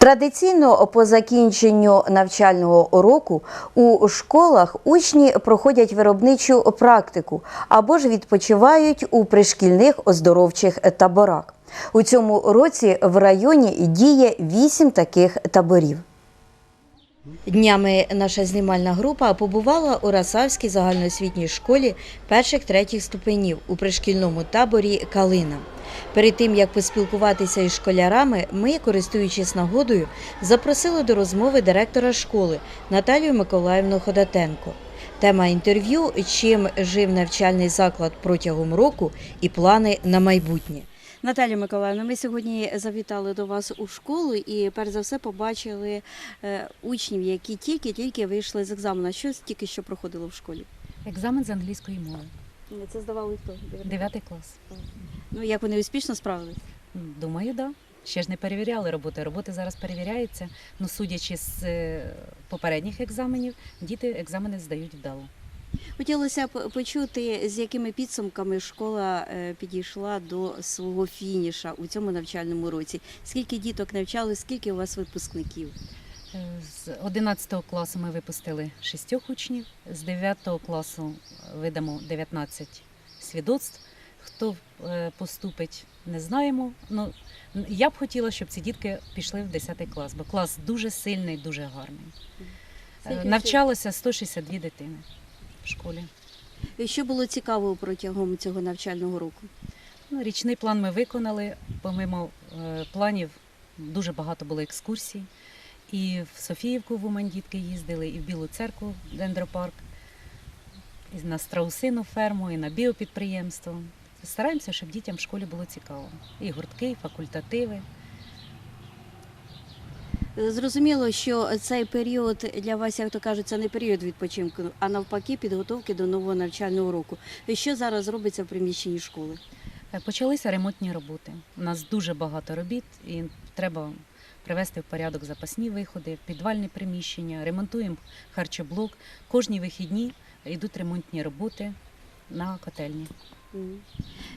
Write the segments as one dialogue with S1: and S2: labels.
S1: Традиційно по закінченню навчального року у школах учні проходять виробничу практику або ж відпочивають у пришкільних оздоровчих таборах. У цьому році в районі діє вісім таких таборів. Днями наша знімальна група побувала у Расавській загальноосвітній школі перших третіх ступенів у пришкільному таборі Калина. Перед тим як поспілкуватися із школярами, ми, користуючись нагодою, запросили до розмови директора школи Наталію Миколаївну Ходатенко. Тема інтерв'ю чим жив навчальний заклад протягом року і плани на майбутнє. Наталія Миколаївна, ми сьогодні завітали до вас у школу і перш за все побачили е, учнів, які тільки-тільки вийшли з екзамену. Що тільки що проходило в школі?
S2: Екзамен з англійської мови.
S1: Це здавали хто?
S2: Дев'ятий клас.
S1: Ну як вони успішно справились?
S2: Думаю, да. Ще ж не перевіряли роботи. Роботи зараз перевіряються. Ну, судячи з е, попередніх екзаменів, діти екзамени здають вдало.
S1: Хотілося б почути, з якими підсумками школа е, підійшла до свого фініша у цьому навчальному році. Скільки діток навчали, скільки у вас випускників?
S2: Е, З 11 класу ми випустили шістьох учнів, з 9 класу видамо 19 свідоцтв. Хто е, поступить, не знаємо. Ну, я б хотіла, щоб ці дітки пішли в 10 клас, бо клас дуже сильний, дуже гарний. Навчалося 162 дитини в школі.
S1: Що було цікаво протягом цього навчального року?
S2: Ну, річний план ми виконали. Помимо е, планів дуже багато було екскурсій. І в Софіївку в Умань дітки їздили, і в Білу церкву, дендропарк, і на страусину ферму, і на біопідприємство. Стараємося, щоб дітям в школі було цікаво. І гуртки, і факультативи.
S1: Зрозуміло, що цей період для вас, як то кажуть, це не період відпочинку, а навпаки, підготовки до нового навчального року. Що зараз робиться в приміщенні школи?
S2: Е, Почалися ремонтні роботи. У нас дуже багато робіт, і треба привести в порядок запасні виходи, підвальні приміщення, ремонтуємо харчоблок. Кожні вихідні йдуть ремонтні роботи на котельні.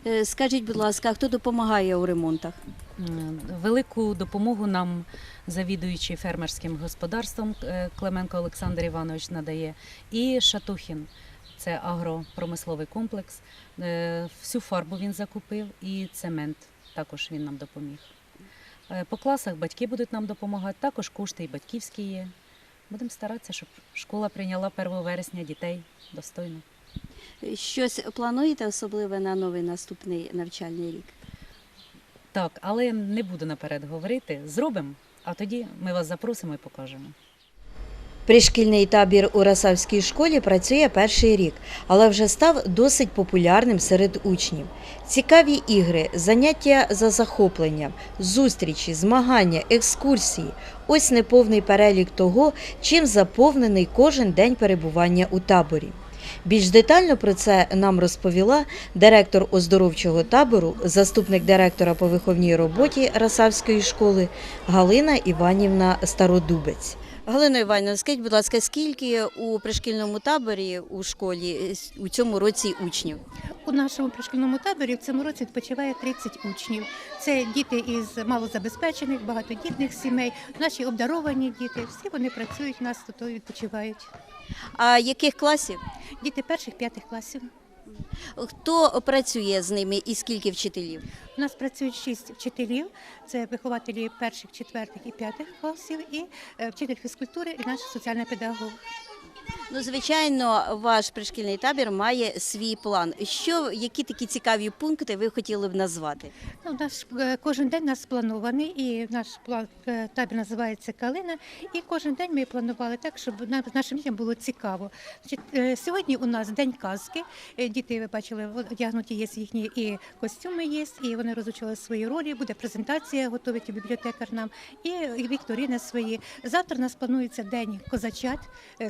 S1: Е, Скажіть, будь ласка, хто допомагає у ремонтах?
S2: М, Велику допомогу нам завідуючий фермерським господарством е, Клименко Олександр Іванович надає, і Шатухін. Це агропромисловий комплекс. Е, Всю фарбу він закупив і цемент також він нам допоміг. Е, По класах батьки будуть нам допомагати, також кошти і батьківські є. Будемо старатися, щоб школа прийняла 1 вересня дітей достойно.
S1: Щось плануєте особливе на новий наступний навчальний рік?
S2: Так, але не буду наперед говорити. Зробимо, а тоді ми вас запросимо і покажемо.
S1: Пришкільний табір у Расавській школі працює перший рік, але вже став досить популярним серед учнів. Цікаві ігри, заняття за захопленням, зустрічі, змагання, екскурсії ось неповний перелік того, чим заповнений кожен день перебування у таборі. Більш детально про це нам розповіла директор оздоровчого табору, заступник директора по виховній роботі Расавської школи Галина Іванівна Стародубець. Галина Іванівна, скажіть, будь ласка, скільки у пришкільному таборі у школі у цьому році учнів?
S3: У нашому пришкільному таборі в цьому році відпочиває 30 учнів. Це діти із малозабезпечених, багатодітних сімей, наші обдаровані діти. Всі вони працюють у нас тут відпочивають.
S1: А яких класів?
S3: Діти перших п'ятих класів.
S1: Хто працює з ними і скільки вчителів?
S3: У нас працюють шість вчителів. Це вихователі перших, четвертих і п'ятих класів, і е, вчитель фізкультури, і наш соціальний педагог.
S1: Ну, звичайно, ваш пришкільний табір має свій план. Що, які такі цікаві пункти ви хотіли б назвати?
S3: Ну, наш е, кожен день нас спланований, і наш план е, табір називається Калина. І кожен день ми планували так, щоб нашим дітям було цікаво. Е, сьогодні у нас день казки. Діти, ви бачили, одягнуті є їхні і костюми є, і вони розучили свої ролі. Буде презентація, готовить бібліотекар нам, і вікторини свої. Завтра у нас планується день козачат.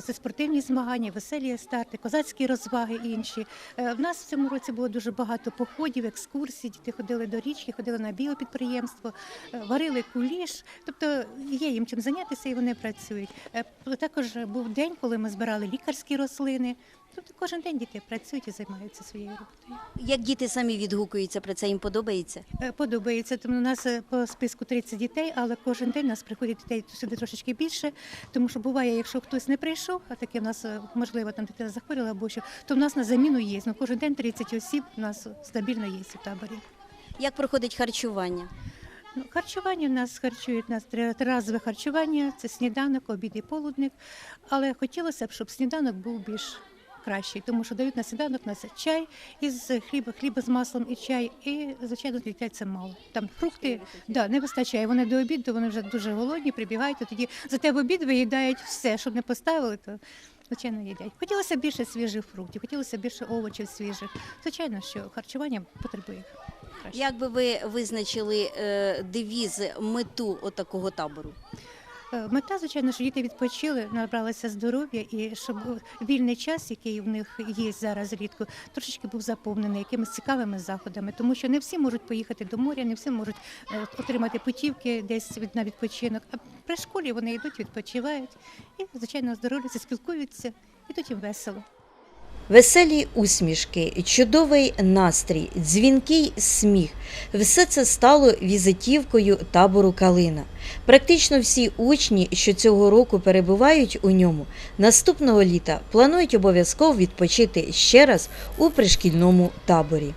S3: Це спортивні змагання, веселі старти, козацькі розваги інші. Е, В нас в цьому році було дуже багато походів, екскурсій. Діти ходили до річки, ходили на біопідприємство, е, варили куліш. Тобто є їм чим зайнятися і вони працюють. Е, Також був день, коли ми збирали лікарські рослини. Тобто кожен день діти працюють і займаються своєю роботою.
S1: Як діти самі відгукуються про це, їм подобається?
S3: Е, Подобається, тому у нас е, по списку 30 дітей, але кожен день у нас приходить дітей сюди трошечки більше, тому що буває, якщо хтось не прийшов, а таке в нас е, можливо там дитина захворіла або що, то в нас на заміну є. Ну кожен день 30 осіб у нас стабільно є у таборі.
S1: Як проходить харчування?
S3: Ну, харчування в нас харчують нас три- триразове харчування, це сніданок, обід і полудник. Але хотілося б, щоб сніданок був більш кращий, тому що дають на сніданок нас чай із хліба, хліба з маслом і чай, і звичайно дітей це мало. Там фрукти да, не вистачає. Вони до обіду, вони вже дуже голодні, прибігають, то тоді за те в обід виїдають все, щоб не поставили, то звичайно їдять. Хотілося більше свіжих фруктів, хотілося більше овочів свіжих. Звичайно, що харчування потребує.
S1: Як би ви визначили е, девіз, мету отакого табору?
S3: Е, Мета, звичайно, що діти відпочили, набралися здоров'я, і щоб вільний час, який в них є зараз рідко, трошечки був заповнений якимись цікавими заходами, тому що не всі можуть поїхати до моря, не всі можуть е, отримати путівки десь на відпочинок. А при школі вони йдуть, відпочивають і, звичайно, оздоровлюються, спілкуються, і тут їм весело.
S1: Веселі усмішки, чудовий настрій, дзвінкий сміх все це стало візитівкою табору Калина. Практично всі учні, що цього року перебувають у ньому, наступного літа планують обов'язково відпочити ще раз у пришкільному таборі.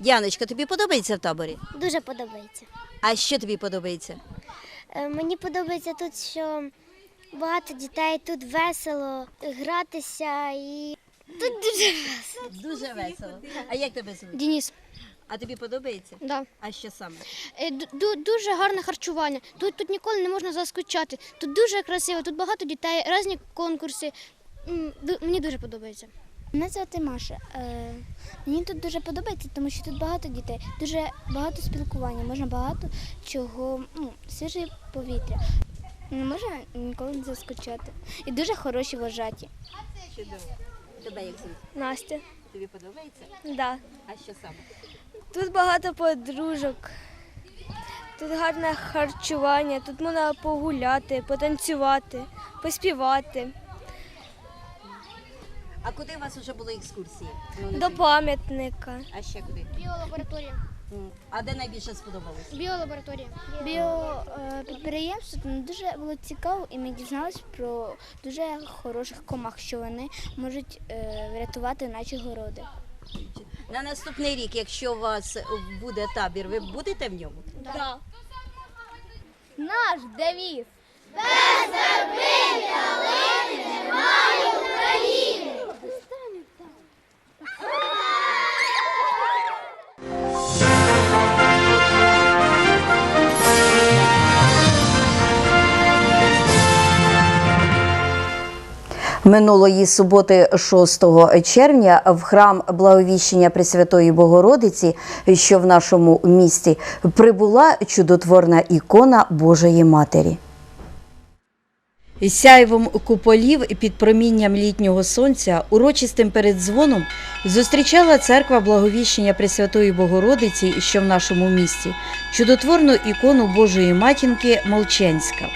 S1: Діаночка, тобі подобається в таборі?
S4: Дуже подобається.
S1: А що тобі подобається?
S4: Е, Мені подобається тут, що багато дітей, тут весело гратися і тут дуже весело.
S1: Дуже весело. А як тебе звуть?
S5: Дініс,
S1: А тобі подобається?
S5: да.
S1: А що саме?
S5: Е, ду- ду- дуже гарне харчування. Тут, тут ніколи не можна заскучати. Тут дуже красиво, тут багато дітей, різні конкурси. М, ду- Мені дуже подобається.
S4: Мене звати Маша. Е, Мені тут дуже подобається, тому що тут багато дітей, дуже багато спілкування, можна багато чого, ну, свіже повітря. Не можна ніколи не заскучати. І дуже хороші вожаті.
S1: Чудово. Тебе як звуть?
S4: Настя,
S1: Тобі подобається?
S4: да.
S1: А що саме?
S4: Тут багато подружок. Тут гарне харчування, тут можна погуляти, потанцювати, поспівати.
S1: А куди у вас вже були екскурсії? Ну,
S4: До пам'ятника.
S1: А ще куди?
S5: Біолабораторія.
S1: А де найбільше сподобалось?
S5: Біолабораторія.
S4: Біопідприємство тут дуже було цікаво, і ми дізналися про дуже хороших комах, що вони можуть е, врятувати наші городи.
S1: На наступний рік, якщо у вас буде табір, ви будете в ньому?
S5: Наш девіз.
S1: Минулої суботи, 6 червня, в храм Благовіщення Пресвятої Богородиці, що в нашому місті, прибула чудотворна ікона Божої Матері. Сяйвом куполів під промінням літнього сонця урочистим передзвоном зустрічала церква Благовіщення Пресвятої Богородиці, що в нашому місті, чудотворну ікону Божої матінки Молченська.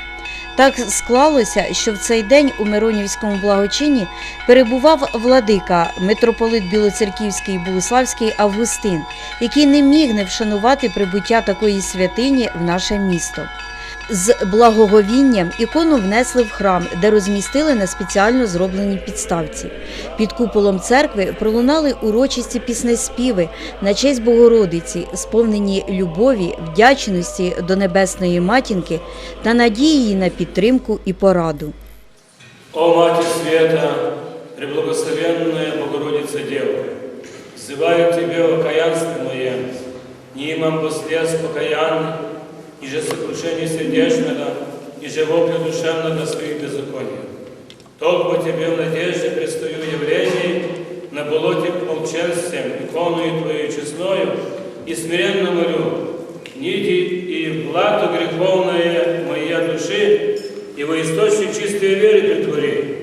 S1: Так склалося, що в цей день у Миронівському благочині перебував владика, митрополит Білоцерківський Болеславський Августин, який не міг не вшанувати прибуття такої святині в наше місто. З благоговінням ікону внесли в храм, де розмістили на спеціально зробленій підставці. Під куполом церкви пролунали урочисті піснеспіви на честь Богородиці, сповнені любові, вдячності до Небесної Матінки та надії на підтримку і пораду.
S6: О Матерь Света, Преблагословенная Богородица Дева, взываю к Тебе, окаянство мое, не имам послез покаянных, и же сокрушение сердечного, и же воплю душевного своих беззаконий. Только по Тебе в надежде предстаю явлений, на болоте молченствием, иконою Твою честною, и смиренно молю, ниди и плату греховное моей души, и во источник чистой веры притвори.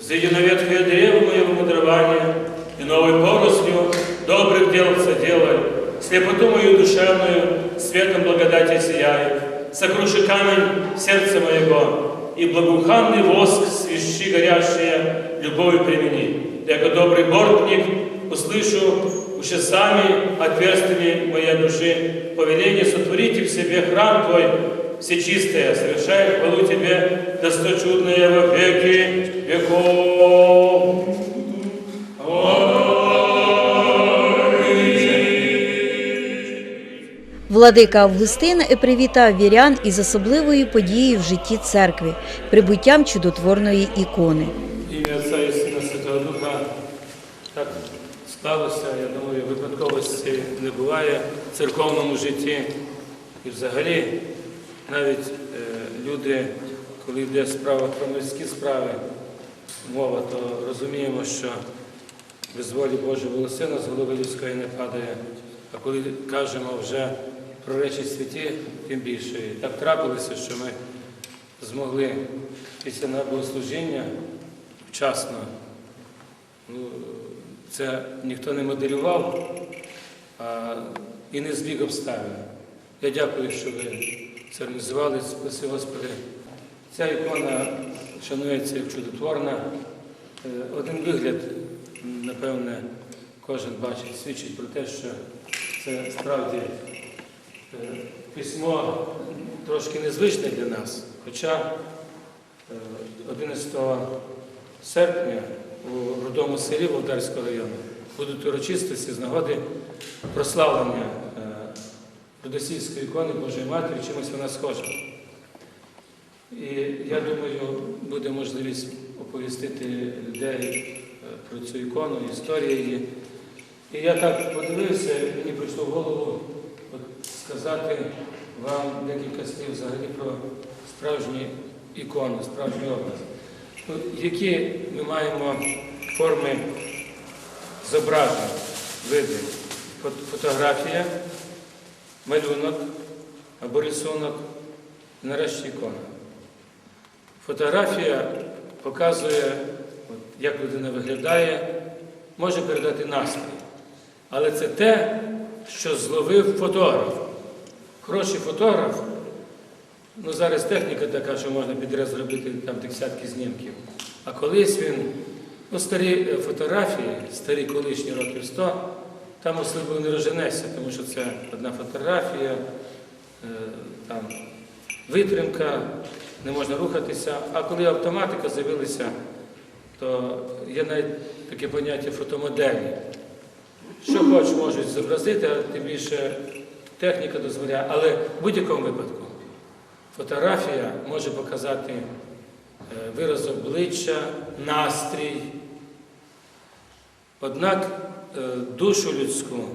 S6: Взойди на ветхое древо моего мудрования, и новой порослью добрых дел соделай. Слепоту мою душевную светом благодати сияй. Сокруши камень сердца моего, и благоуханный воск свищи горящие любовью примени. Яко добрый бортник услышу уже сами отверстиями моей души повеление сотворите в себе храм Твой всечистое, совершая хвалу Тебе, досточудное во веки веков.
S1: Владика Августин привітав вірян із особливою подією в житті церкви прибуттям чудотворної ікони.
S6: Ім'я Отця і Сина Святого Духа так склалося, я думаю, випадковості не буває в церковному житті. І взагалі навіть е, люди, коли йде справа про мирські справи, мова, то розуміємо, що без волі Божої волосина з голови людської не падає. А коли кажемо вже про речі святі, тим більше. Так трапилося, що ми змогли після богослужіння вчасно. Ну, це ніхто не моделював а, і не збіг обставин. Я дякую, що ви це організували, спаси Господи. Ця ікона шанується як чудотворна. Е, Один вигляд, напевне, кожен бачить, свідчить про те, що це справді письмо трошки незвичне для нас. Хоча е, 11 серпня у родому селі Володарського району будуть урочистості з нагоди прославлення е, Родосійської ікони Божої Матері, чимось вона схожа. І я думаю, буде можливість оповістити людей е, про цю ікону, історію її. І я так подивився, мені прийшло в голову сказати вам декілька слів взагалі про справжню ікону, справжній образ. Ну, Які ми маємо форми зображень, види? Фотографія, малюнок або рисунок, і нарешті ікона. Фотографія показує, як людина виглядає, може передати настрій. Але це те, що зловив фотограф. Хороший фотограф, ну зараз техніка така, що можна підряд зробити там десятки знімків. А колись він, ну старі е, фотографії, старі колишні років 100, там особливо не розженешся, тому що це одна фотографія, е, там витримка, не можна рухатися. А коли автоматика з'явилася, то є навіть таке поняття фотомоделі. Що хоч можуть зобразити, а тим більше техніка дозволяє. Але в будь-якому випадку фотографія може показати е, вираз обличчя, настрій. Однак е, душу людську,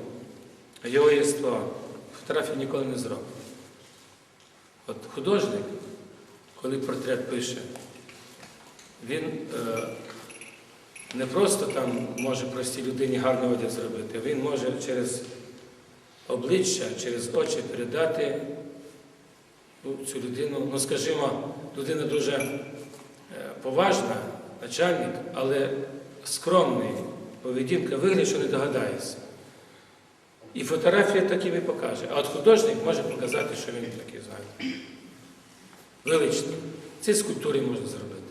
S6: його єство фотографія ніколи не зробить. От художник, коли портрет пише, він е, не просто там може простій людині гарний одяг зробити, він може через обличчя, через очі передати ну, цю людину, ну скажімо, людина дуже е, поважна, начальник, але скромний, поведінка вигляд, що не догадається. І фотографія таким і покаже. А от художник може показати, що він такий, знаєте, величний. Це скульптури можна зробити.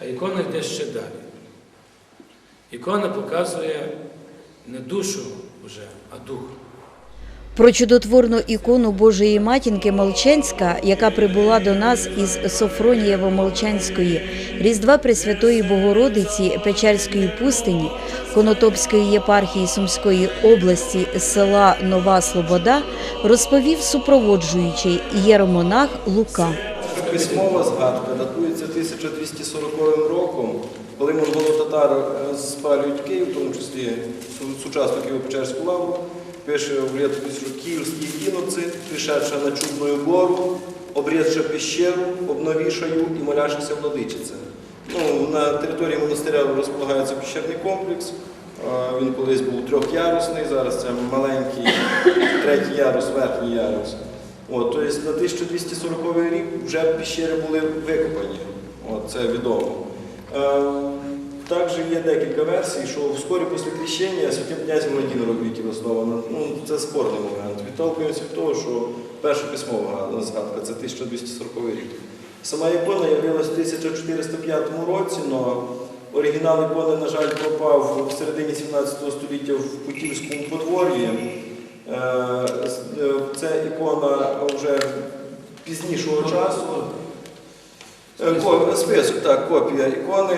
S6: А ікона йде ще далі. Ікона показує не душу вже, а дух.
S1: Про чудотворну ікону Божої матінки Молчанська, яка прибула до нас із Софронієво-Молчанської, Різдва Пресвятої Богородиці Печерської пустині, Конотопської єпархії Сумської області села Нова Слобода, розповів супроводжуючий єромонах Лука.
S7: Письмова згадка датується 1240 роком, коли монголо-татари е, спалюють Київ, в тому числі сучасну Києво-Печерську лаву, пише в літописі, що київські іноці, пришедша на чудную гору, обрезша пещеру, обновішаю і моляшися владичице. Ну, на території монастиря розполагається пещерний комплекс. Він колись був трьохярусний, зараз це маленький третій ярус, верхній ярус. От, тобто на 1240 рік вже піщери були викопані. От, це відомо. Також є декілька версій, що вскоре після хрещення святим князем Владимиром віки основано. Ну, це спорний момент. Відтолкуємося від того, що перша письмова згадка це 1240 рік. Сама ікона з'явилася в 1405 році, але оригінал ікони, на жаль, пропав в середині 17 століття в Путівському подвор'ї. Е, е, Це ікона вже пізнішого часу. Е, Список, так, копія ікони.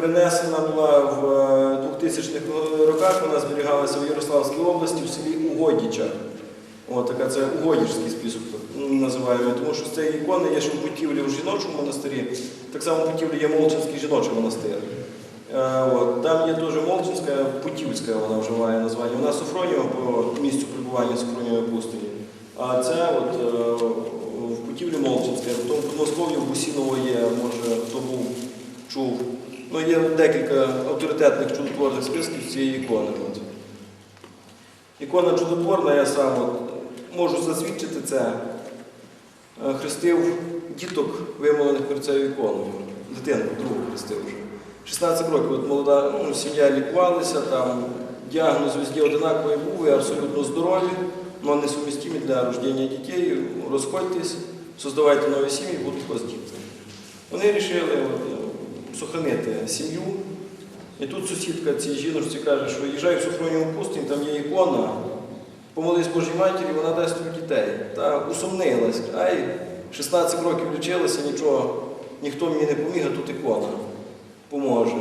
S7: Перенесена була в е, 2000-х роках, вона зберігалася в Ярославській області в селі Угодіча. О, така це угодівський список називаємо, тому що цієї ікони є ще в Путівлі в жіночому монастирі, так само в Путівлі є Молчинський жіночий монастир. Е, От, там є теж Молчинська, Путівська вона вже має названня. Вона Софроніва по місцю пребування Софронієвої пустині. А це от, е, в Путівлі Молчинська, в тому Подмосков'ї в Бусіново є, може хто був, чув. Ну, є декілька авторитетних чудотворних списків цієї ікони. От. Ікона чудотворна, я сам от, можу засвідчити це. Е, Хрестив діток, вимолених перед цією іконою. Дитинку, другу хрестив вже. 16 років от молода ну, сім'я лікувалася, там діагноз везде одинаковий був, і абсолютно здорові, але несумістимі для рождення дітей. Розходьтесь, создавайте нові сім'ї, будуть у вас діти. Вони вирішили сохранити сім'ю. І тут сусідка цій жіночці каже, що їжджай в Софроніву пустинь, там є ікона, помолись Божій матері, вона дасть тобі дітей. Та усомнилась. Ай, 16 років лічилася, нічого, ніхто мені не поміг, а тут ікона поможе.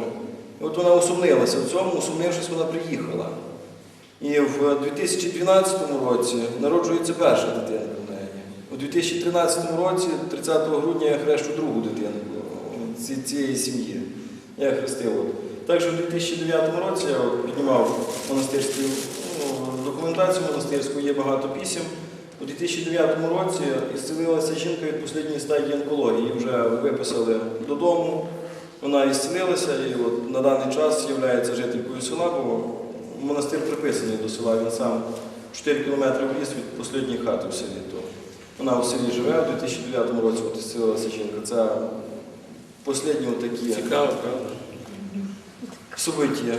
S7: І от вона усомнилася в цьому, усомнившись, вона приїхала. І в 2012 році народжується перша дитинка в неї. У 2013 році, 30 грудня, я хрещу другу дитинку ці- цієї сім'ї. Я хрестив. Також у 2009 році я піднімав монастирську ну, документацію монастирську, є багато пісім. У 2009 році ісцелилася жінка від останньої стадії онкології. Вже виписали додому. Вона ісцелилася і от на даний час є жителькою села, бо монастир приписаний до села. Він сам 4 кілометри в ліс від останньої хати в селі. То вона в селі живе, у 2009 році от ісцелилася жінка. Це останні такі
S6: Цікаво, правда?
S7: события.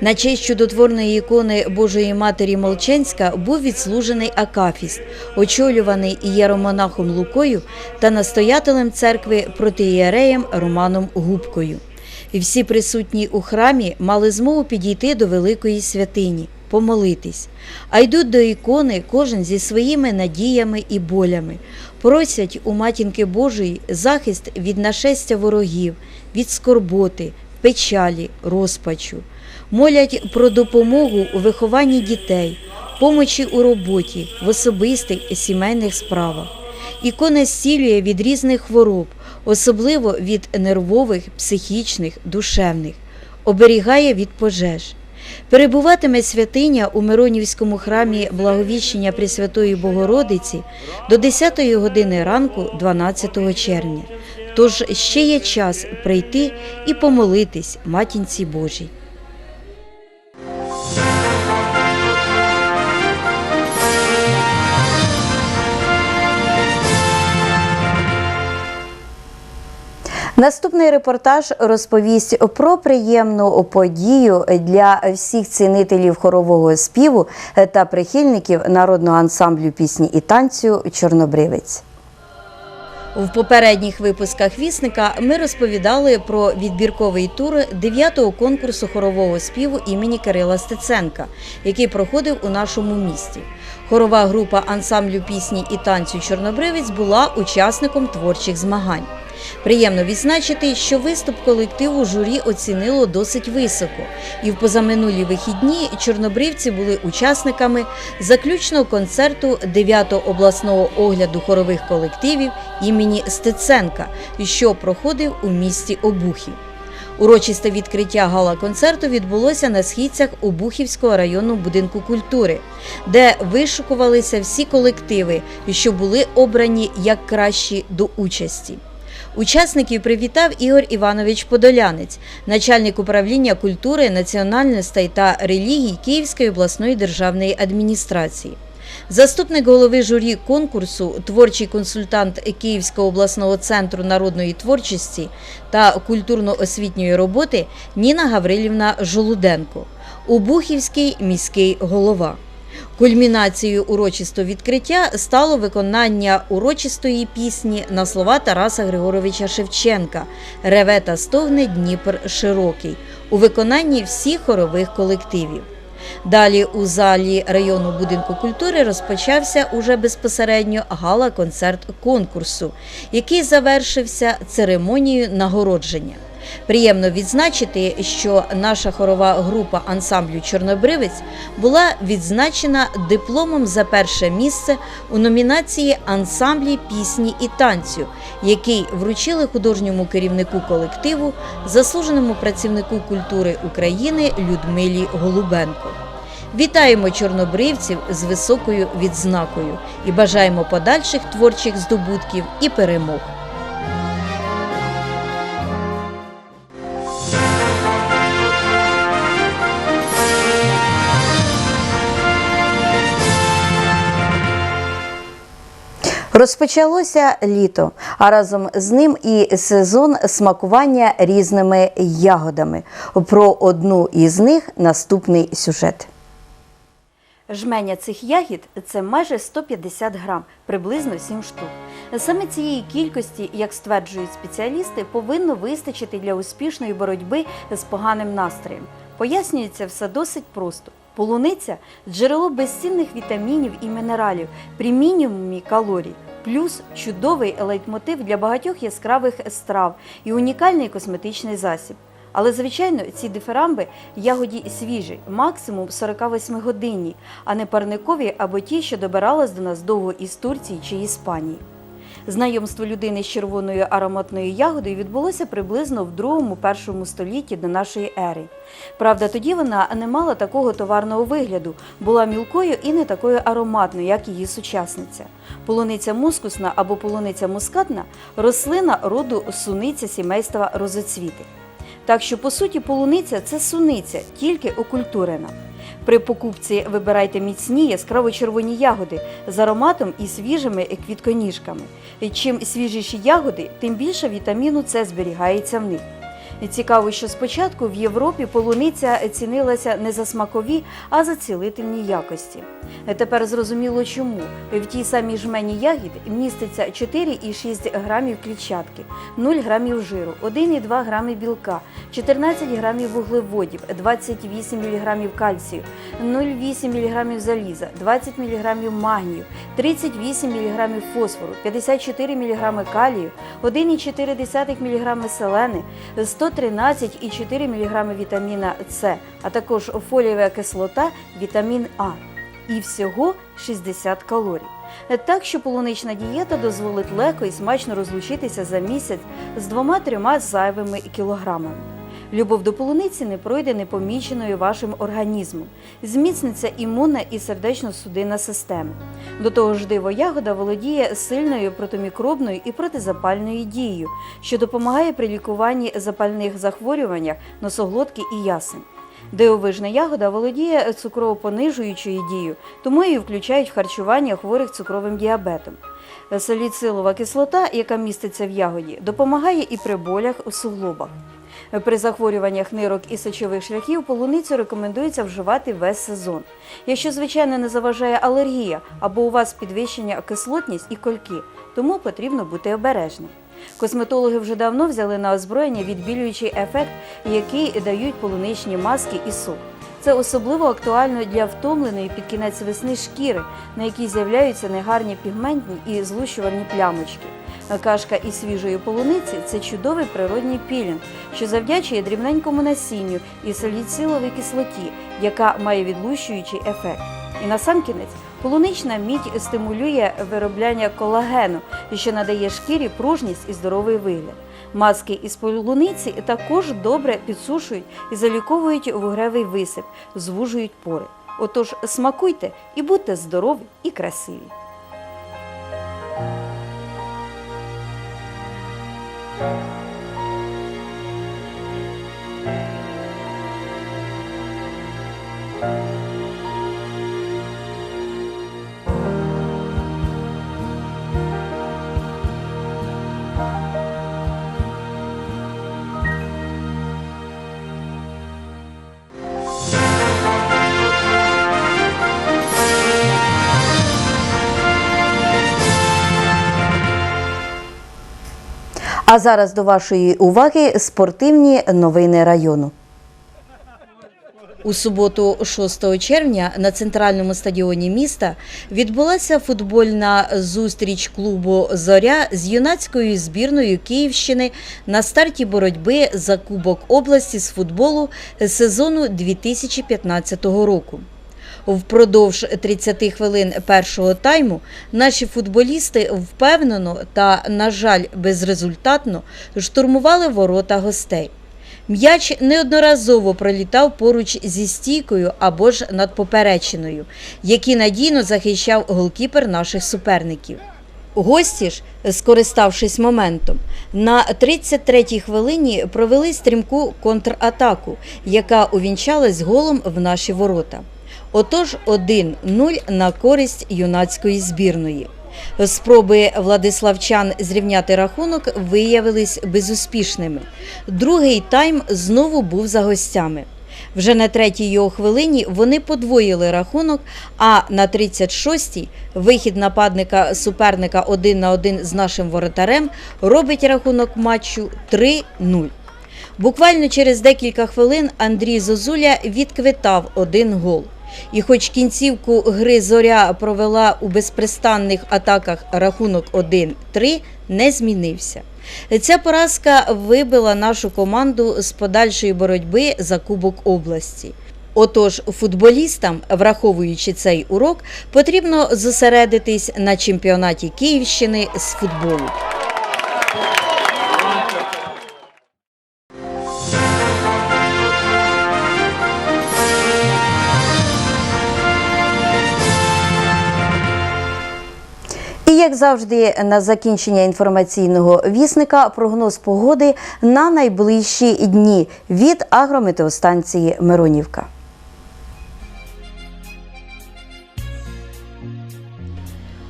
S1: На честь чудотворної ікони Божої Матері Молченська був відслужений акафіст, очолюваний ієромонахом Лукою та настоятелем церкви протиєреєм Романом Губкою. І всі присутні у храмі мали змогу підійти до великої святині, помолитись, а йдуть до ікони кожен зі своїми надіями і болями, просять у матінки Божої захист від нашестя ворогів, від скорботи, печалі, розпачу. Молять про допомогу у вихованні дітей, помочі у роботі, в особистих і сімейних справах. Ікона зцілює від різних хвороб, особливо від нервових, психічних, душевних, оберігає від пожеж. Перебуватиме святиня у Миронівському храмі Благовіщення Пресвятої Богородиці до 10 години ранку 12 червня. Тож ще є час прийти і помолитись матінці Божій. Наступний репортаж розповість про приємну подію для всіх цінителів хорового співу та прихильників народного ансамблю пісні і танцю Чорнобривець. В попередніх випусках вісника ми розповідали про відбірковий тур 9-го конкурсу хорового співу імені Кирила Стеценка, який проходив у нашому місті. Хорова група ансамблю пісні і танцю Чорнобривець була учасником творчих змагань. Приємно відзначити, що виступ колективу журі оцінило досить високо, і в позаминулі вихідні чорнобривці були учасниками заключного концерту 9-го обласного огляду хорових колективів імені Стеценка, що проходив у місті Обухів. Урочисте відкриття гала-концерту відбулося на східцях Обухівського районного будинку культури, де вишукувалися всі колективи, що були обрані як кращі до участі. Учасників привітав Ігор Іванович Подолянець, начальник управління культури, національностей та релігій Київської обласної державної адміністрації. Заступник голови журі конкурсу, творчий консультант Київського обласного центру народної творчості та культурно-освітньої роботи Ніна Гаврилівна Жолуденко, Убухівський міський голова. Кульмінацією урочистого відкриття стало виконання урочистої пісні на слова Тараса Григоровича Шевченка Реве та стогне Дніпр широкий у виконанні всіх хорових колективів. Далі у залі районного будинку культури розпочався уже безпосередньо гала-концерт конкурсу, який завершився церемонією нагородження. Приємно відзначити, що наша хорова група ансамблю Чорнобривець була відзначена дипломом за перше місце у номінації Ансамблі пісні і танцю, який вручили художньому керівнику колективу, заслуженому працівнику культури України Людмилі Голубенко. Вітаємо чорнобривців з високою відзнакою і бажаємо подальших творчих здобутків і перемог. Розпочалося літо, а разом з ним і сезон смакування різними ягодами. Про одну із них наступний сюжет. Жменя цих ягід це майже 150 грам, приблизно 7 штук. Саме цієї кількості, як стверджують спеціалісти, повинно вистачити для успішної боротьби з поганим настроєм. Пояснюється все досить просто. Полуниця джерело безцінних вітамінів і мінералів при мінімумі калорій, плюс чудовий лейтмотив для багатьох яскравих страв і унікальний косметичний засіб. Але, звичайно, ці диферамби ягоді свіжі, максимум 48 годинні, а не парникові або ті, що добирались до нас довго із Турції чи Іспанії. Знайомство людини з червоною ароматною ягодою відбулося приблизно в другому-першому столітті до нашої ери. Правда, тоді вона не мала такого товарного вигляду, була мілкою і не такою ароматною, як її сучасниця. Полуниця мускусна або полуниця мускатна рослина роду суниця сімейства розоцвіти. Так що, по суті, полуниця це суниця, тільки окультурена. При покупці вибирайте міцні яскраво червоні ягоди з ароматом і свіжими квітконіжками. Чим свіжіші ягоди, тим більше вітаміну С зберігається в них. Цікаво, що спочатку в Європі полуниця цінилася не за смакові, а за цілительні якості. Тепер зрозуміло чому. В тій самій жмені ягід міститься 4,6 грамів клітчатки, 0 грамів жиру, 1,2 грами білка, 14 грамів вуглеводів, 28 мг кальцію, 0,8 мг заліза, 20 мг магнію, 38 мг фосфору, 54 мг калію, 1,4 мг селени, 113,4 мг вітаміна С, а також фолієва кислота, вітамін А. І всього 60 калорій. Так що полунична дієта дозволить легко і смачно розлучитися за місяць з двома-трьома зайвими кілограмами. Любов до полуниці не пройде непоміченою вашим організмом. Зміцниться імунна і сердечно-судинна системи. До того ж, диво ягода володіє сильною протимікробною і протизапальною дією, що допомагає при лікуванні запальних захворюваннях носоглотки і ясен. Дивовижна ягода володіє цукровопонижуючою дією, тому її включають в харчування хворих цукровим діабетом. Саліцилова кислота, яка міститься в ягоді, допомагає і при болях у суглобах. При захворюваннях нирок і сечових шляхів полуницю рекомендується вживати весь сезон. Якщо, звичайно, не заважає алергія або у вас підвищення кислотність і кольки, тому потрібно бути обережним. Косметологи вже давно взяли на озброєння відбілюючий ефект, який дають полуничні маски і сок. Це особливо актуально для втомленої під кінець весни шкіри, на якій з'являються негарні пігментні і злущувальні плямочки. Кашка із свіжої полуниці це чудовий природній пілінг, що завдячує дрібненькому насінню і саліциловій кислоті, яка має відлущуючий ефект. І насамкінець полунична мідь стимулює виробляння колагену, що надає шкірі пружність і здоровий вигляд. Маски із полуниці також добре підсушують і заліковують вугревий висип, звужують пори. Отож, смакуйте і будьте здорові і красиві. thank you А зараз до вашої уваги спортивні новини району. У суботу, 6 червня, на центральному стадіоні міста відбулася футбольна зустріч клубу Зоря з юнацькою збірною Київщини на старті боротьби за Кубок області з футболу сезону 2015 року. Впродовж 30 хвилин першого тайму наші футболісти впевнено та, на жаль, безрезультатно штурмували ворота гостей. М'яч неодноразово пролітав поруч зі стійкою або ж над поперечиною, які надійно захищав голкіпер наших суперників. Гості ж, скориставшись моментом, на 33-й хвилині провели стрімку контратаку, яка увінчалась голом в наші ворота. Отож 1-0 на користь юнацької збірної. Спроби владиславчан зрівняти рахунок виявились безуспішними. Другий тайм знову був за гостями. Вже на третій його хвилині вони подвоїли рахунок, а на 36-й вихід нападника суперника один на один з нашим воротарем робить рахунок матчу 3-0. Буквально через декілька хвилин Андрій Зозуля відквитав один гол. І хоч кінцівку гри зоря провела у безпрестанних атаках рахунок 1-3, не змінився. Ця поразка вибила нашу команду з подальшої боротьби за Кубок області. Отож, футболістам, враховуючи цей урок, потрібно зосередитись на чемпіонаті Київщини з футболу. Як завжди, на закінчення інформаційного вісника прогноз погоди на найближчі дні від агрометеостанції Миронівка.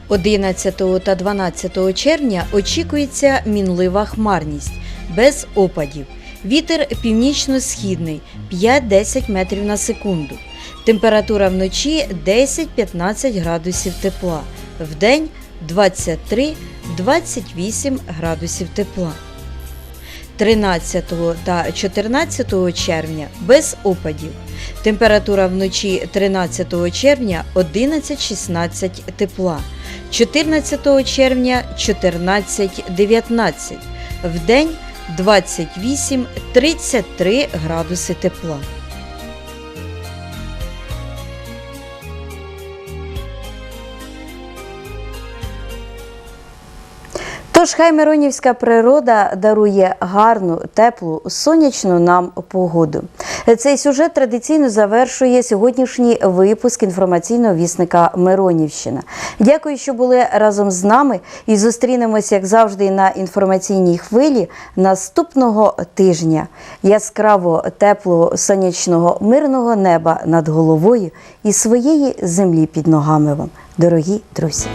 S1: Одинадцятого та 12 червня очікується мінлива хмарність без опадів. Вітер північно-східний 5-10 метрів на секунду. Температура вночі 10-15 градусів тепла. Вдень 23-28 градусів тепла. 13 та 14 червня без опадів. Температура вночі 13 червня 11-16 тепла. 14 червня 14-19. Вдень 28-33 градуси тепла. Тож хай Миронівська природа дарує гарну, теплу, сонячну нам погоду. Цей сюжет традиційно завершує сьогоднішній випуск інформаційного вісника Миронівщина. Дякую, що були разом з нами і зустрінемось, як завжди, на інформаційній хвилі наступного тижня. Яскраво теплого, сонячного, мирного неба над головою і своєї землі під ногами вам, дорогі друзі.